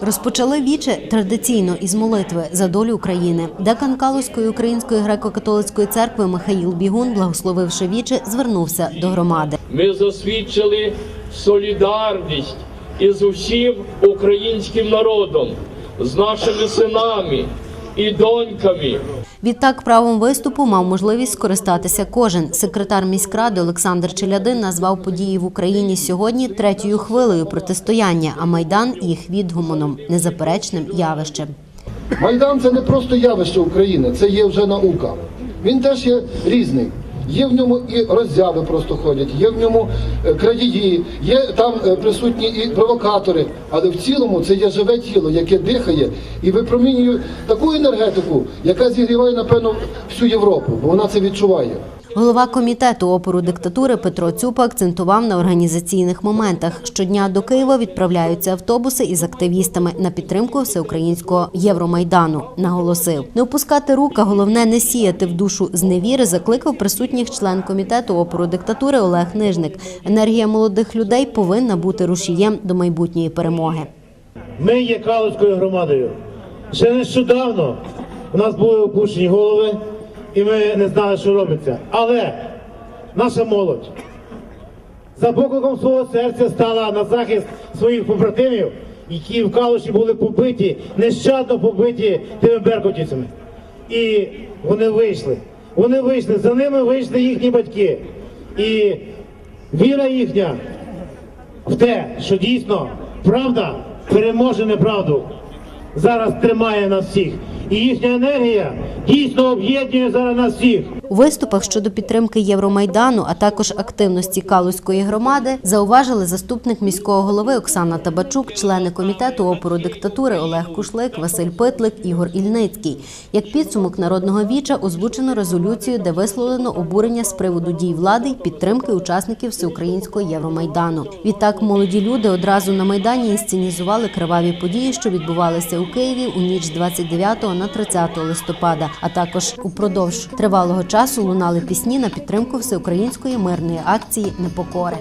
Розпочали віче традиційно із молитви за долю України. Декан Калузької української греко-католицької церкви Михаїл Бігун, благословивши віче, звернувся до громади. Ми засвідчили солідарність із усім українським народом, з нашими синами і доньками. Відтак правом виступу мав можливість скористатися кожен. Секретар міськради Олександр Челядин назвав події в Україні сьогодні третьою хвилею протистояння, а майдан їх відгумоном, незаперечним явищем. Майдан це не просто явище України, це є вже наука. Він теж є різний. Є в ньому і роззяви просто ходять, є в ньому е, крадії, є там е, присутні і провокатори. Але в цілому це є живе тіло, яке дихає і випромінює таку енергетику, яка зігріває, напевно, всю Європу, бо вона це відчуває. Голова комітету опору диктатури Петро Цюпа акцентував на організаційних моментах. Щодня до Києва відправляються автобуси із активістами на підтримку всеукраїнського Євромайдану. Наголосив не опускати рук, а головне не сіяти в душу зневіри. Закликав присутніх член комітету опору диктатури Олег Нижник. Енергія молодих людей повинна бути рушієм до майбутньої перемоги. Ми є Калузькою громадою. Ще нещодавно у нас були опущені голови, і ми не знали, що робиться. Але наша молодь за покликом свого серця стала на захист своїх побратимів, які в Калуші були побиті, нещадно побиті тими беркутівцями. І вони вийшли. Вони вийшли, за ними вийшли їхні батьки. І віра їхня в те, що дійсно правда переможе неправду, зараз тримає нас всіх. І їхня енергія дійсно об'єднує зараз нас всіх. У виступах щодо підтримки Євромайдану, а також активності Калузької громади, зауважили заступник міського голови Оксана Табачук, члени комітету опору диктатури Олег Кушлик, Василь Питлик, Ігор Ільницький. Як підсумок народного віча озвучено резолюцію, де висловлено обурення з приводу дій влади й підтримки учасників всеукраїнського Євромайдану. Відтак молоді люди одразу на майдані інсценізували криваві події, що відбувалися у Києві у ніч з 29 на 30 листопада. А також упродовж тривалого часу лунали пісні на підтримку всеукраїнської мирної акції Непокори.